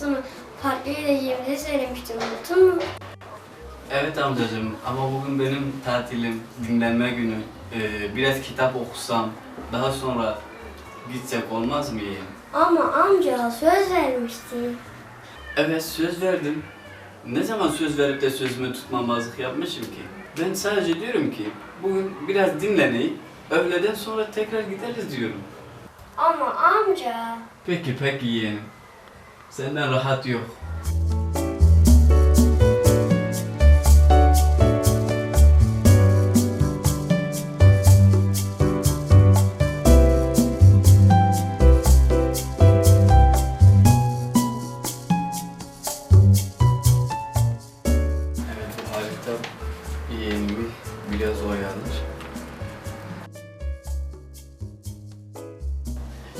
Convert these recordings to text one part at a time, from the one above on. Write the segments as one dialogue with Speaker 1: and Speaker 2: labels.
Speaker 1: sonra parka gideceğimizi söylemiştin unuttun mu?
Speaker 2: Evet amcacığım ama bugün benim tatilim, dinlenme günü. Ee, biraz kitap okusam, daha sonra gitsek olmaz mı yeğenim?
Speaker 1: Ama amca söz vermiştin.
Speaker 2: Evet söz verdim. Ne zaman söz verip de sözümü tutmamazlık yapmışım ki? Ben sadece diyorum ki bugün biraz dinleneyim, öğleden sonra tekrar gideriz diyorum.
Speaker 1: Ama amca.
Speaker 2: Peki peki yeğenim. Senden rahat yok.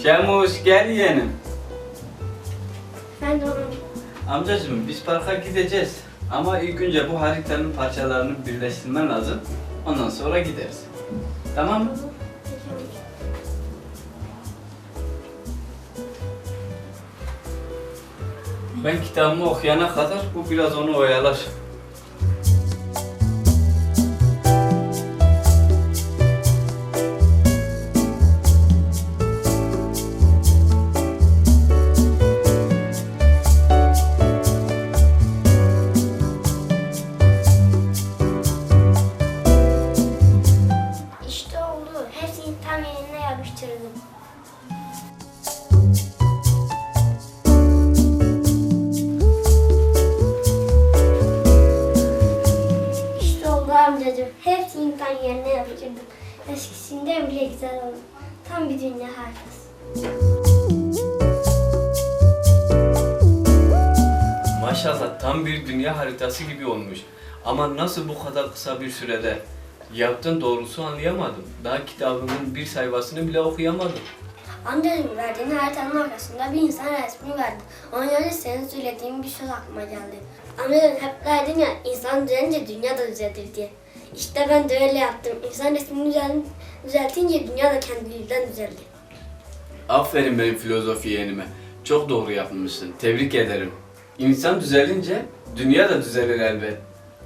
Speaker 2: Şemuş gel yeğenim.
Speaker 1: Ben de onu
Speaker 2: Amcacığım biz parka gideceğiz. Ama ilk önce bu haritanın parçalarını birleştirmen lazım. Ondan sonra gideriz. Tamam mı?
Speaker 1: Peki amca.
Speaker 2: Ben kitabımı okuyana kadar bu biraz onu oyalar.
Speaker 1: Oldu amcacığım. Hepsini tam yerine yapıştırdım. Eskisinden bile güzel oldu. Tam bir dünya harikası.
Speaker 2: Maşallah tam bir dünya haritası gibi olmuş. Ama nasıl bu kadar kısa bir sürede yaptın doğrusu anlayamadım. Daha kitabımın bir sayfasını bile okuyamadım.
Speaker 1: Amcacığım verdiğin haritanın arkasında bir insan resmi vardı. Onun yerine senin söylediğin bir söz aklıma geldi. Amcacığım hep derdin ya insan düzelince dünya da düzelir diye. İşte ben de öyle yaptım. İnsan resmini düzel- düzeltince dünya da kendiliğinden düzeldi.
Speaker 2: Aferin benim filozofi yeğenime. Çok doğru yapmışsın. Tebrik ederim. İnsan düzelince dünya da düzelir elbet.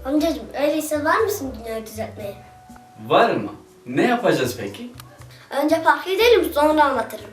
Speaker 1: Amcacığım öyleyse var mısın dünyayı düzeltmeye?
Speaker 2: Var mı? Ne yapacağız peki?
Speaker 1: Önce parka gidelim sonra anlatırım.